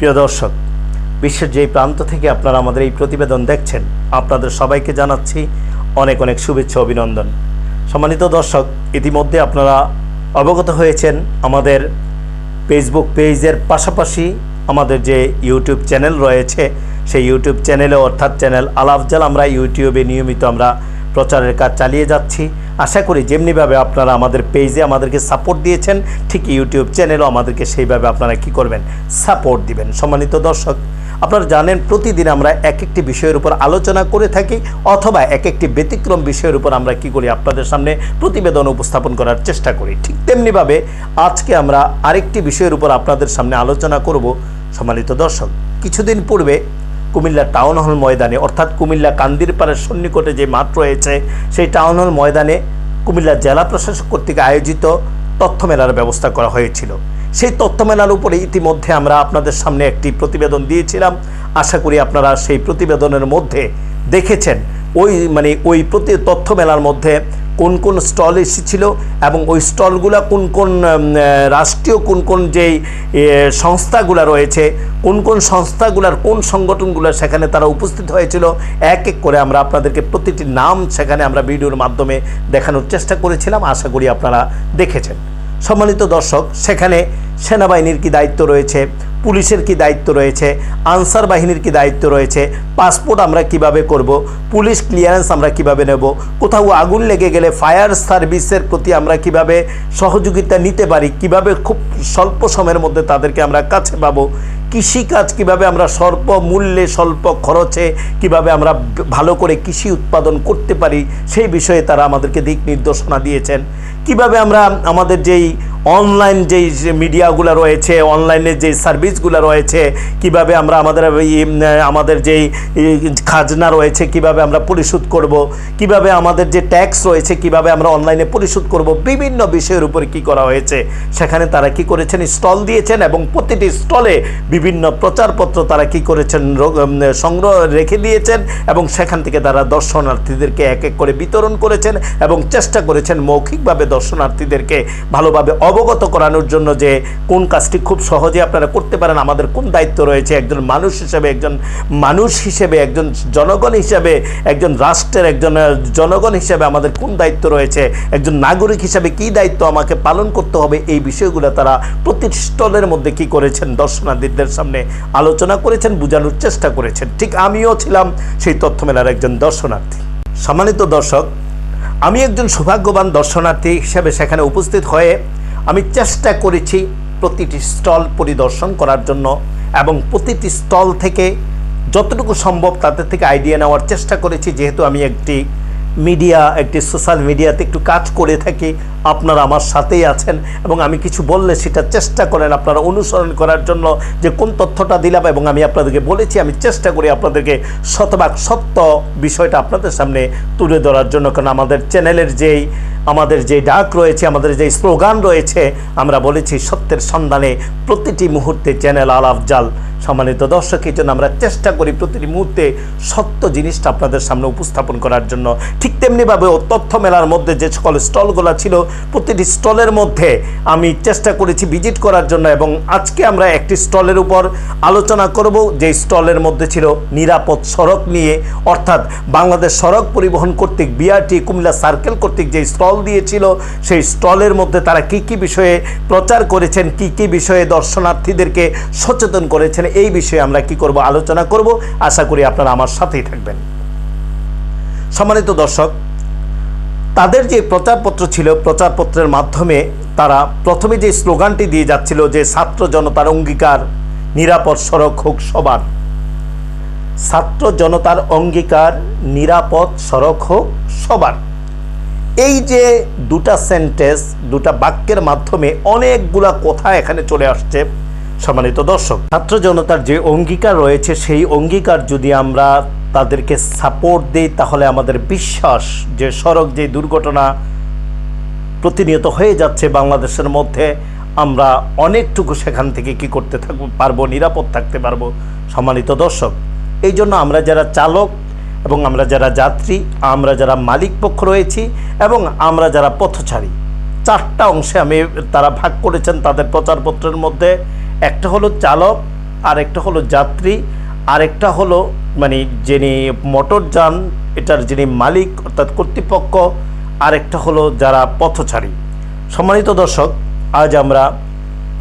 প্রিয় দর্শক, বিশ্বের যেই প্রান্ত থেকে আপনারা আমাদের এই প্রতিবেদন দেখছেন, আপনাদের সবাইকে জানাচ্ছি অনেক অনেক শুভেচ্ছা অভিনন্দন। সম্মানিত দর্শক, ইতিমধ্যে আপনারা অবগত হয়েছেন আমাদের ফেসবুক পেজের পাশাপাশি আমাদের যে ইউটিউব চ্যানেল রয়েছে, সেই ইউটিউব চ্যানেলে অর্থাৎ চ্যানেল আলাফজাল আমরা ইউটিউবে নিয়মিত আমরা প্রচারের কাজ চালিয়ে যাচ্ছি। আশা করি যেমনিভাবে আপনারা আমাদের পেজে আমাদেরকে সাপোর্ট দিয়েছেন, ঠিক ইউটিউব চ্যানেলও আমাদেরকে সেইভাবে আপনারা কি করবেন? সাপোর্ট দিবেন। সম্মানিত দর্শক, আপনারা জানেন প্রতিদিন আমরা এক একটি বিষয়ের উপর আলোচনা করে থাকি অথবা এক একটি ব্যতিক্রম বিষয়ের উপর আমরা কি করি আপনাদের সামনে প্রতিবেদন উপস্থাপন করার চেষ্টা করি। ঠিক তেমনিভাবে আজকে আমরা আরেকটি বিষয়ের উপর আপনাদের সামনে আলোচনা করব। সম্মানিত দর্শক, কিছুদিন পূর্বে কুমিল্লা টাউন হল ময়দানে, অর্থাৎ কুমিল্লা কান্দিরপাড়ের সন্নিকটে যে মাঠ রয়েছে, সেই টাউন হল ময়দানে কুমিল্লা জেলা প্রশাসক কর্তৃক আয়োজিত তথ্য মেলার ব্যবস্থা করা হয়েছিল। সেই তথ্য মেলার উপরে ইতিমধ্যে আমরা আপনাদের সামনে একটি প্রতিবেদন দিয়েছিলাম। আশা করি আপনারা সেই প্রতিবেদনের মধ্যে দেখেছেন। ওই মানে ওই প্রতি তথ্য মেলার মধ্যে কোন কোন স্টল এসেছিল এবং ওই স্টলগুলো কোন কোন রাষ্ট্রীয় কোন কোন যেই সংস্থাগুলো রয়েছে, কোন কোন সংস্থাগুলোর কোন সংগঠনগুলো সেখানে তারা উপস্থিত হয়েছিল, এক এক করে আমরা আপনাদেরকে প্রতিটি নাম সেখানে আমরা ভিডিওর মাধ্যমে দেখানোর চেষ্টা করেছিলাম, আশা করি আপনারা দেখেছেন। সম্মানিত দর্শক, সেখানে সেনাবাহিনীর কি দায়িত্ব রয়েছে? পুলিশের কি দায়িত্ব রয়েছে? আনসার বাহিনীর কি দায়িত্ব রয়েছে? পাসপোর্ট আমরা কীভাবে করব? পুলিশ ক্লিয়ারেন্স আমরা কীভাবে নেব? কোথাও আগুন লেগে গেলে ফায়ার সার্ভিসের প্রতি আমরা কীভাবে সহযোগিতা নিতে পারি? কীভাবে খুব স্বল্প সময়ের মধ্যে তাদেরকে আমরা কাছে পাবো? কৃষিকাজ কীভাবে আমরা স্বল্প মূল্যে, স্বল্প খরচে কীভাবে আমরা ভালো করে কৃষি উৎপাদন করতে পারি? সেই বিষয়ে তারা আমাদেরকে দিক নির্দেশনা দিয়েছেন। কীভাবে আমরা আমাদের যেই অনলাইন যেই মিডিয়াগুলো রয়েছে অনলাইনে যেই সার্ভিসগুলো রয়েছে, কীভাবে আমরা আমাদের আমাদের যেই খাজনা রয়েছে, কীভাবে আমরা পরিশোধ করব, কীভাবে আমাদের যে ট্যাক্স রয়েছে, কীভাবে আমরা অনলাইনে পরিশোধ করব, বিভিন্ন বিষয়ের উপর কি করা হয়েছে, সেখানে তারা কি করেছেন? স্টল দিয়েছেন এবং প্রতিটি স্টলে বিভিন্ন প্রচারপত্র তারা কি করেছেন? সংগ্রহ রেখে দিয়েছেন এবং সেখান থেকে তারা দর্শনার্থীদেরকে এক এক করে বিতরণ করেছেন এবং চেষ্টা করেছেন মৌখিকভাবে দর্শনার্থীদেরকে ভালোভাবে অবগত করানোর জন্য যে কোন কাজটি খুব সহজে আপনারা করতে পারেন, আমাদের কোন দায়িত্ব রয়েছে, একজন মানুষ হিসেবে, একজন মানুষ হিসেবে, একজন জনগণ হিসেবে, একজন রাষ্ট্রের একজন জনগণ হিসেবে আমাদের কোন দায়িত্ব রয়েছে, একজন নাগরিক হিসেবে কি দায়িত্ব আমাকে পালন করতে হবে, এই বিষয়গুলো তারা প্রতি স্টলের মধ্যে কি করেছেন, দর্শনার্থীদের সামনে আলোচনা করেছেন, বোঝানোর চেষ্টা করেছেন। ঠিক আমিও ছিলাম সেই তথ্য মেলার একজন দর্শনার্থী। সম্মানিত দর্শক আমি একজন সৌভাগ্যবান দর্শনার্থী হিসাবে সেখানে উপস্থিত হয়ে আমি চেষ্টা করেছি প্রতিটি স্টল পরিদর্শন করার জন্য এবং প্রতিটি স্টল থেকে যতটুকু সম্ভব তাদের থেকে আইডিয়া নেওয়ার চেষ্টা করেছি, যেহেতু আমি একটি মিডিয়া, একটি সোশ্যাল মিডিয়াতে একটু কাজ করে থাকি, আপনারা আমার সাথেই আছেন এবং আমি কিছু বললে সেটা চেষ্টা করেন আপনারা অনুসরণ করার জন্য যে কোন তথ্যটা দিলাম এবং আমি আপনাদেরকে বলেছি, আমি চেষ্টা করি আপনাদেরকে শতভাগ সত্য বিষয়টা আপনাদের সামনে তুলে ধরার জন্য। কারণ আমাদের চ্যানেলের যেই, আমাদের যে ডাক রয়েছে, আমাদের যে স্লোগান রয়েছে, আমরা বলেছি সত্যের সন্ধানে প্রতিটি মুহূর্তে চ্যানেল আলাপ জাল। সম্মানিত দর্শক, এই জন্য আমরা চেষ্টা করি প্রতিটি মুহূর্তে সত্য জিনিসটা আপনাদের সামনে উপস্থাপন করার জন্য। ঠিক তেমনিভাবে তথ্য মেলার মধ্যে যে সকল স্টলগুলো ছিল, প্রতিটি স্টলের মধ্যে আমি চেষ্টা করেছি ভিজিট করার জন্য এবং আজকে আমরা একটি স্টলের উপর আলোচনা করব, যে স্টলের মধ্যে ছিল নিরাপদ সড়ক নিয়ে। অর্থাৎ বাংলাদেশ সড়ক পরিবহন কর্তৃক বিআরটি কুমিল্লা সার্কেল কর্তৃক যে স্টল দিয়েছিল, সেই স্টলের মধ্যে তারা কি কি বিষয়ে প্রচার করেছেন, কি কি বিষয়ে দর্শনার্থীদেরকে সচেতন করেছেন এই বিষয়ে আমরা কি করব, আলোচনা করব। আশা করি আপনারা আমার সাথেই থাকবেন। সম্মানিত দর্শক, তাদের যে প্রচারপত্র ছিল, প্রচারপত্রের মাধ্যমে তারা প্রথমে যে স্লোগানটি দিয়ে যাচ্ছিল যে ছাত্র জনতার অঙ্গীকার, নিরাপদ সড়ক হোক সবার। ছাত্র জনতার অঙ্গীকার, নিরাপদ সড়ক হোক সবার। এই যে দুটা সেন্টেন্স দুটা বাক্যের মাধ্যমে অনেকগুলা কথা এখানে চলে আসছে। সম্মানিত দর্শক, ছাত্র জনতার যে অঙ্গীকার রয়েছে, সেই অঙ্গীকার যদি আমরা তাদেরকে সাপোর্ট দিই, তাহলে আমাদের বিশ্বাস যে সড়ক যে দুর্ঘটনা প্রতিনিয়ত হয়ে যাচ্ছে বাংলাদেশের মধ্যে, আমরা অনেকটুকু সেখান থেকে কি করতে থাকব, পারব, নিরাপদ থাকতে পারব, সম্মানিত দর্শক। এই জন্য আমরা যারা চালক এবং আমরা যারা যাত্রী, আমরা যারা মালিক পক্ষ রয়েছি এবং আমরা যারা পথচারী, চারটা অংশে আমি তারা ভাগ করেছেন তাদের প্রচারপত্রের মধ্যে। একটা হলো চালক, আরেকটা হলো যাত্রী, আরেকটা হলো মানে যিনি মোটরযান এটার যিনি মালিক অর্থাৎ কর্তৃপক্ষ, আরেকটা হলো যারা পথচারী। সম্মানিত দর্শক, আজ আমরা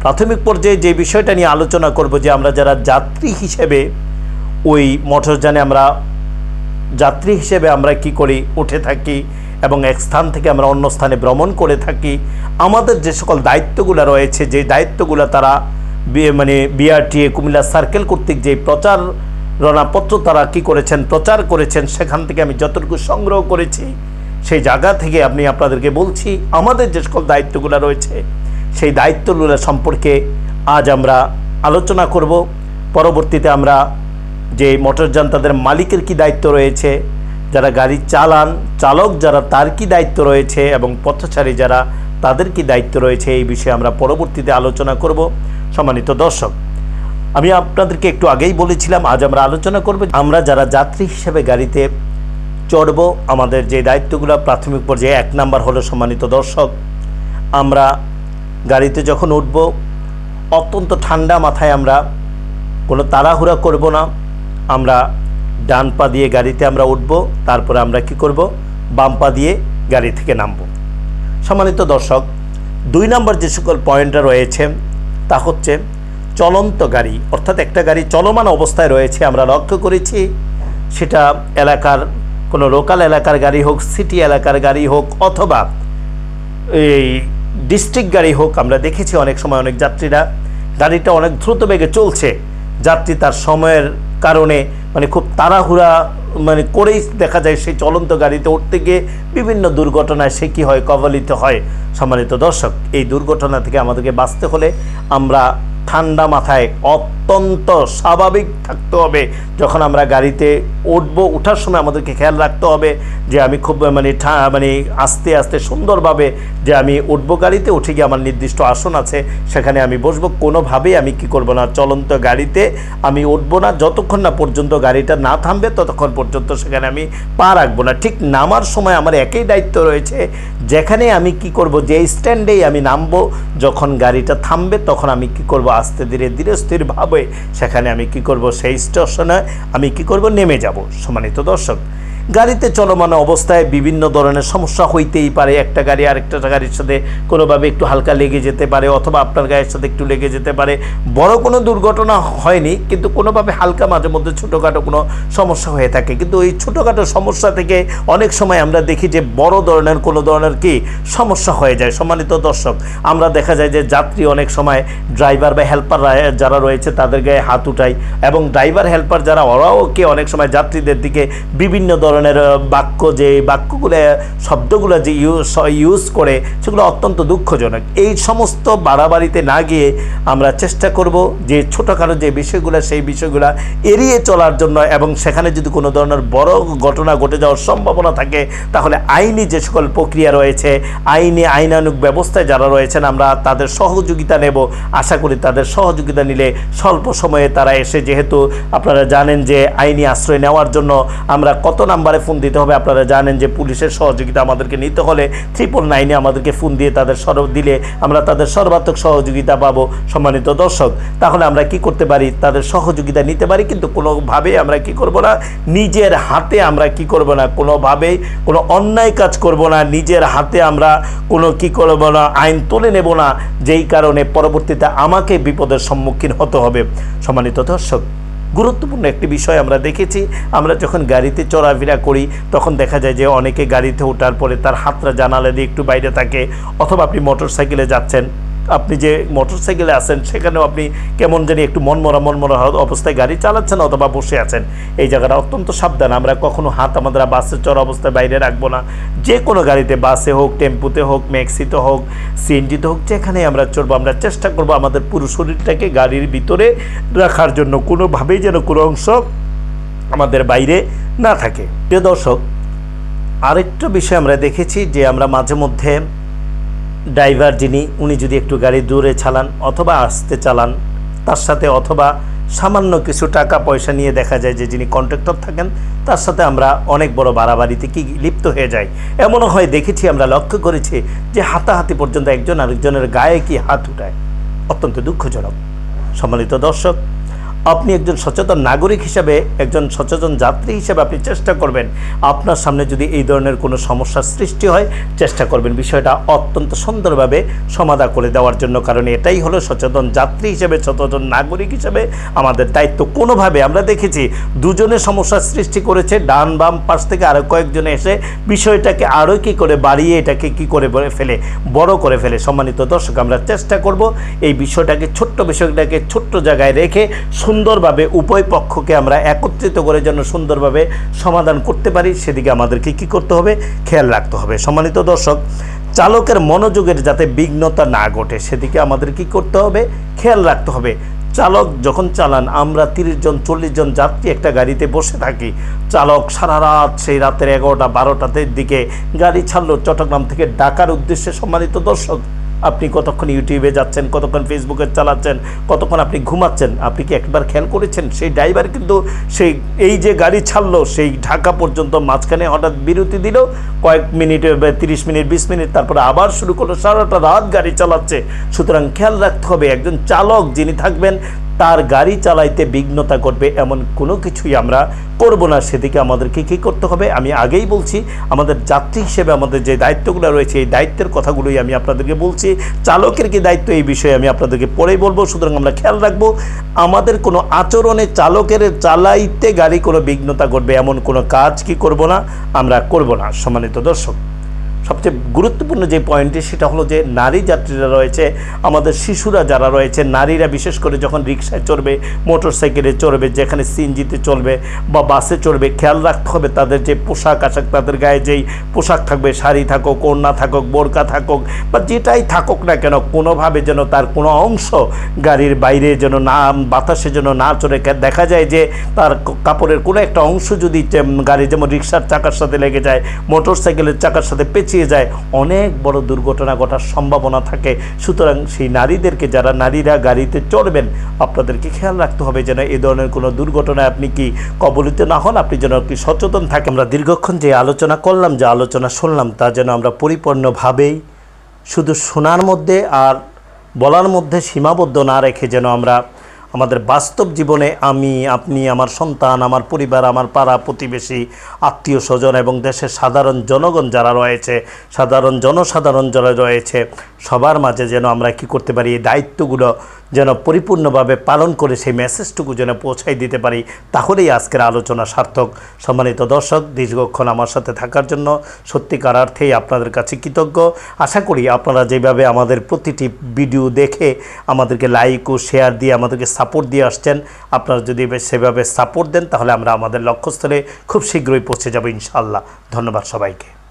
প্রাথমিক পর্যায়ে যে বিষয়টা নিয়ে আলোচনা করব যে আমরা যারা যাত্রী হিসেবে ওই মোটরযানে আমরা যাত্রী হিসেবে আমরা কি করি, উঠে থাকি এবং এক স্থান থেকে আমরা অন্য স্থানে ভ্রমণ করে থাকি, আমাদের যে সকল দায়িত্বগুলো রয়েছে, যে দায়িত্বগুলো তারা মানে বিআরটিএ কুমিল্লা সার্কেল কর্তৃক যে প্রচার রণাপত্র তারা কি করেছেন, প্রচার করেছেন, সেখান থেকে আমি যতটুকু সংগ্রহ করেছি, সেই জায়গা থেকে আমি আপনাদেরকে বলছি, আমাদের যে সকল দায়িত্বগুলো রয়েছে, সেই দায়িত্বগুলো সম্পর্কে আজ আমরা আলোচনা করব। পরবর্তীতে আমরা যে মোটরযান তাদের মালিকের কি দায়িত্ব রয়েছে, যারা গাড়ি চালান, চালক যারা, তার কি দায়িত্ব রয়েছে এবং পথচারী যারা, তাদের কি দায়িত্ব রয়েছে, এই বিষয়ে আমরা পরবর্তীতে আলোচনা করব। সম্মানিত দর্শক, আমি আপনাদেরকে একটু আগেই বলেছিলাম, আজ আমরা আলোচনা করব আমরা যারা যাত্রী হিসেবে গাড়িতে চড়ব, আমাদের যে দায়িত্বগুলো প্রাথমিক পর্যায়ে, এক নাম্বার হলো সম্মানিত দর্শক, আমরা গাড়িতে যখন উঠব, অত্যন্ত ঠান্ডা মাথায় আমরা কোনো তাড়াহুড়া করব না, আমরা ডান পা দিয়ে গাড়িতে আমরা উঠব, তারপরে আমরা কি করব? বাম পা দিয়ে গাড়ি থেকে নামব। সম্মানিত দর্শক, দুই নম্বর যে সকল পয়েন্টটা রয়েছে তা হচ্ছে চলন্ত গাড়ি, অর্থাৎ একটা গাড়ি চলমান অবস্থায় রয়েছে, আমরা লক্ষ্য করেছি। সেটা এলাকার, কোনো লোকাল এলাকার গাড়ি হোক, সিটি এলাকার গাড়ি হোক, অথবা এই ডিস্ট্রিক্ট গাড়ি হোক, আমরা দেখেছি অনেক সময় অনেক যাত্রীরা, গাড়িটা অনেক দ্রুত বেগে চলছে। যাত্রী তার সময়ের কারণে মানে খুব তাড়াহুড়া মানে করেই দেখা যায় সেই চলন্ত গাড়িতে উঠতে গিয়ে বিভিন্ন দুর্ঘটনায় সে কী হয়, কবলিত হয়। সম্মানিত দর্শক, এই দুর্ঘটনা থেকে আমাদেরকে বাঁচতে হলে আমরা ঠান্ডা মাথায় অত্যন্ত স্বাভাবিক থাকতে হবে। যখন আমরা গাড়িতে উঠব ওঠার সময় আমাদেরকে খেয়াল রাখতে হবে যে আমি খুব মানে মানে আস্তে আস্তে সুন্দরভাবে যে আমি উঠবো গাড়িতে, উঠে গিয়ে আমার নির্দিষ্ট আসন আছে, সেখানে আমি বসবো। কোনোভাবেই আমি কি করব না, চলন্ত গাড়িতে আমি উঠবো না। যতক্ষণ না পর্যন্ত গাড়িটা না থামবে, ততক্ষণ পর্যন্ত সেখানে আমি পা রাখব না। ঠিক নামার সময় আমার একই দায়িত্ব রয়েছে, যেখানে আমি কি করব যে স্ট্যান্ডেই আমি নামবো, যখন গাড়িটা থামবে, তখন আমি কি করব? আস্তে ধীরে ধীরে স্থিরভাবে, সেখানে আমি কি করব? সেই স্টেশনে আমি কি করব? নেমে যাব। সম্মানিত দর্শক গাড়িতে চলমান অবস্থায় বিভিন্ন ধরনের সমস্যা হইতেই পারে। একটা গাড়ি আরেকটা গাড়ির সাথে কোনোভাবে একটু হালকা লেগে যেতে পারে অথবা আপনার গায়ের সাথে একটু লেগে যেতে পারে। বড় কোনো দুর্ঘটনা হয়নি, কিন্তু কোনোভাবে হালকা মাঝে মধ্যে ছোটোখাটো কোনো সমস্যা হয়ে থাকে। কিন্তু এই ছোটোখাটো সমস্যা থেকে অনেক সময় আমরা দেখি যে বড় ধরনের কোনো ধরনের কি সমস্যা হয়ে যায়। সম্মানিত দর্শক, আমরা দেখা যায় যে যাত্রী অনেক সময় ড্রাইভার বা হেল্পার যারা রয়েছে তাদের গায়ে হাত উঠায় এবং ড্রাইভার, হেল্পার যারা, ওরাও কে অনেক সময় যাত্রীদের দিকে বিভিন্ন ধরনের আহ, বাক্য যে বাক্যগুলো শব্দগুলো যে ইউজ করে সেগুলো অত্যন্ত দুঃখজনক। এই সমস্ত বাড়াবাড়িতে না গিয়ে আমরা চেষ্টা করব যে ছোটোখাটো যে বিষয়গুলো সেই বিষয়গুলো এড়িয়ে চলার জন্য এবং সেখানে যদি কোনো ধরনের বড় ঘটনা ঘটে যাওয়ার সম্ভাবনা থাকে তাহলে আইনি যে সকল প্রক্রিয়া রয়েছে আইনি আইনানুগ ব্যবস্থায় যারা রয়েছেন আমরা তাদের সহযোগিতা নেব। আশা করি তাদের সহযোগিতা নিলে স্বল্প সময়ে তারা এসে যেহেতু আপনারা জানেন যে আইনি আশ্রয় নেওয়ার জন্য আমরা কত নাম্বারে ফোন দিতে হবে। আপনারা জানেন যে পুলিশের সহযোগিতা আমাদেরকে নিতে হলে ট্রিপল নাইনে আমাদেরকে ফোন দিয়ে তাদের সর দিলে আমরা তাদের সর্বাত্মক সহযোগিতা পাবো সম্মানিত দর্শক। তাহলে আমরা কি করতে পারি? তাদের সহযোগিতা নিতে পারি, কিন্তু কোনোভাবে আমরা কি করব না? নিজের হাতে আমরা কি করব না? কোনোভাবেই কোনো অন্যায় কাজ করব না। নিজের হাতে আমরা কোনো কি করব না? আইন তুলে নেব না। যেই কারণে পরবর্তীতে আমাকে বিপদের সম্মুখীন হতে হবে। সম্মানিত দর্শক গুরুত্বপূর্ণ একটি বিষয় আমরা দেখেছি। আমরা যখন গাড়িতে চলাফেরা করি, তখন দেখা যায় যে অনেকে গাড়িতে ওঠার পরে তার হাতটা জানালা দিয়ে একটু বাইরে থাকে, অথবা আপনি মোটর সাইকেলে যাচ্ছেন। আপনি যে মোটর সাইকেলে আছেন, সেখানেও আপনি কেমন জানি একটু মনমরা মনমরা অবস্থায় গাড়ি চালাচ্ছেন অথবা বসে আছেন। এই জায়গাটা অত্যন্ত সাবধান। আমরা কখনো হাত আমাদের বাসে চড়া অবস্থায় বাইরে রাখব না। যে কোনো গাড়িতে, বাসে হোক, টেম্পুতে হোক, ম্যাক্সিতে হোক, সিএনজিতে হোক, যেখানে আমরা চড়বো, আমরা চেষ্টা করব আমাদের পুরো শরীরটাকে গাড়ির ভিতরে রাখার জন্য। কোনোভাবেই যেন কোনো অংশ আমাদের বাইরে না থাকে। প্রিয় দর্শক, আরেকটা বিষয় আমরা দেখেছি যে আমরা মাঝে মধ্যে ড্রাইভার যিনি, উনি যদি একটু গাড়ি দূরে চালান অথবা আসতে চালান, তার সাথে অথবা সামান্য কিছু টাকা পয়সা নিয়ে দেখা যায় যে যিনি কন্ট্রাক্টর থাকেন, তার সাথে আমরা অনেক বড় বাড়াবাড়িতে কি লিপ্ত হয়ে যাই। এমনও হয়, দেখেছি আমরা, লক্ষ্য করেছি যে হাতাহাতি পর্যন্ত একজন আরেকজনের গায়ে কি হাত উঠায়। অত্যন্ত দুঃখজনক। সম্মানিত দর্শক আপনি একজন সচেতন নাগরিক হিসাবে, একজন সচেতন যাত্রী হিসেবে আপনি চেষ্টা করবেন। আপনার সামনে যদি এই ধরনের কোনো সমস্যার সৃষ্টি হয়, চেষ্টা করবেন বিষয়টা অত্যন্ত সুন্দরভাবে সমাধা করে দেওয়ার জন্য। কারণ এটাই হলো সচেতন যাত্রী হিসেবে, সচেতন নাগরিক হিসেবে আমাদের দায়িত্ব। কোনোভাবে আমরা দেখেছি দুজনে সমস্যার সৃষ্টি করেছে, ডান বাম পাশ থেকে আরও কয়েকজনে এসে বিষয়টাকে আরও কি করে বাড়িয়ে, এটাকে কি করে ফেলে, বড় করে ফেলে। সম্মানিত দর্শক, আমরা চেষ্টা করব এই বিষয়টাকে, ছোট্ট বিষয়টাকে ছোট্ট জায়গায় রেখে সুন্দরভাবে উভয় পক্ষকে আমরা একত্রিত করে যেন সুন্দরভাবে সমাধান করতে পারি, সেদিকে আমাদেরকে কি করতে হবে? খেয়াল রাখতে হবে। সম্মানিত দর্শক, চালকের মনোযোগের যাতে বিঘ্নতা না ঘটে, সেদিকে আমাদের কি করতে হবে? খেয়াল রাখতে হবে। চালক যখন চালান, আমরা তিরিশ জন, চল্লিশ জন যাত্রী একটা গাড়িতে বসে থাকি। চালক সারা রাত, সেই রাতের এগারোটা বারোটাতের দিকে গাড়ি ছাড়লো চট্টগ্রাম থেকে ডাকার উদ্দেশ্যে। সম্মানিত দর্শক আপনি কতক্ষণ ইউটিউবে যাচ্ছেন, কতক্ষণ ফেসবুকে চালাচ্ছেন, কতক্ষণ আপনি ঘুমাচ্ছেন, আপনি কি একবার খেয়াল করেছেন? সেই ড্রাইভার কিন্তু সেই, এই যে গাড়ি ছাড়লো, সেই ঢাকা পর্যন্ত মাঝখানে হঠাৎ বিরতি দিল, কয়েক মিনিট তিরিশ মিনিট, বিশ মিনিট, তারপরে আবার শুরু করল, সারাটা রাত গাড়ি চালাচ্ছে। সুতরাং খেয়াল রাখতে হবে, একজন চালক যিনি থাকবেন তার গাড়ি চালাইতে বিঘ্নতা করবে এমন কোনো কিছুই আমরা করব না। সেদিকে আমাদেরকে কী করতে হবে? আমি আগেই বলছি, আমাদের যাত্রী হিসেবে আমাদের যে দায়িত্বগুলো রয়েছে, এই দায়িত্বের কথাগুলোই আমি আপনাদেরকে বলছি। চালকের কি দায়িত্ব এই বিষয়ে আমি আপনাদেরকে পরেই বলব। সুতরাং আমরা খেয়াল রাখব, আমাদের কোনো আচরণে চালকের চালাইতে গাড়ি কোনো বিঘ্নতা করবে এমন কোনো কাজ কি করব না, আমরা করব না। সম্মানিত দর্শক সবচেয়ে গুরুত্বপূর্ণ যে পয়েন্টটি সেটা হলো যে নারী যাত্রীরা রয়েছে, আমাদের শিশুরা যারা রয়েছে, নারীরা বিশেষ করে যখন রিক্সায় চড়বে মোটর সাইকেলে চড়বে, যেখানে সিএনজিতে চলবে বা বাসে চড়বে, খেয়াল রাখতে হবে তাদের যে পোশাক আশাক, তাদের গায়ে যেই পোশাক থাকবে, শাড়ি থাকুক, ওড়না থাকুক, বোরকা থাকুক বা যেটাই থাকুক না কেন, কোনোভাবে যেন তার কোনো অংশ গাড়ির বাইরে যেন না, বাতাসে যেন না চড়ে। দেখা যায় যে তার কাপড়ের কোনো একটা অংশ যদি গাড়ি যেমন রিক্সার চাকার সাথে লেগে যায় মোটর সাইকেলের চাকার সাথে পেঁচিয়ে যায়। অনেক বড় দুর্ঘটনা ঘটার সম্ভাবনা থাকে। সুতরাং সেই নারীদেরকে যারা নারীরা গাড়িতে চড়বেন, আপনাদেরকে খেয়াল রাখতে হবে যেন এ ধরনের কোনো দুর্ঘটনায় আপনি কি কবলিত না হন, আপনি যেন কি সচেতন থাকেন। আমরা দীর্ঘক্ষণ যে আলোচনা করলাম, যে আলোচনা শুনলাম, তা যেন আমরা পরিপূর্ণভাবেই শুধু শোনার মধ্যে আর বলার মধ্যে সীমাবদ্ধ না রেখে যেন আমরা আমাদের বাস্তব জীবনে আমি, আপনি, আমার সন্তান, আমার পরিবার, আমার পাড়া প্রতিবেশী, আত্মীয় স্বজন এবং দেশের সাধারণ জনগণ যারা রয়েছে, সাধারণ জনসাধারণ যারা রয়েছে, সবার মাঝে যেন আমরা কি করতে পারি, এই দায়িত্বগুলো যেন পরিপূর্ণভাবে পালন করে সেই মেসেজটুকু যেন পৌঁছাই দিতে পারি, তাহলেই আজকের আলোচনা সার্থক। সম্মানিত দর্শক, দীর্ঘক্ষণ আমার সাথে থাকার জন্য সত্যিকার অর্থেই আপনাদের কাছে কৃতজ্ঞ। আশা করি আপনারা যেভাবে আমাদের প্রতিটি ভিডিও দেখে আমাদেরকে লাইক ও শেয়ার দিয়ে আমাদেরকে সাপোর্ট দিয়ে আসছেন, আপনারা যদি সেভাবে সাপোর্ট দেন, তাহলে আমরা আমাদের লক্ষ্যস্থলে খুব শীঘ্রই পৌঁছে যাব ইনশাআল্লাহ। ধন্যবাদ সবাইকে।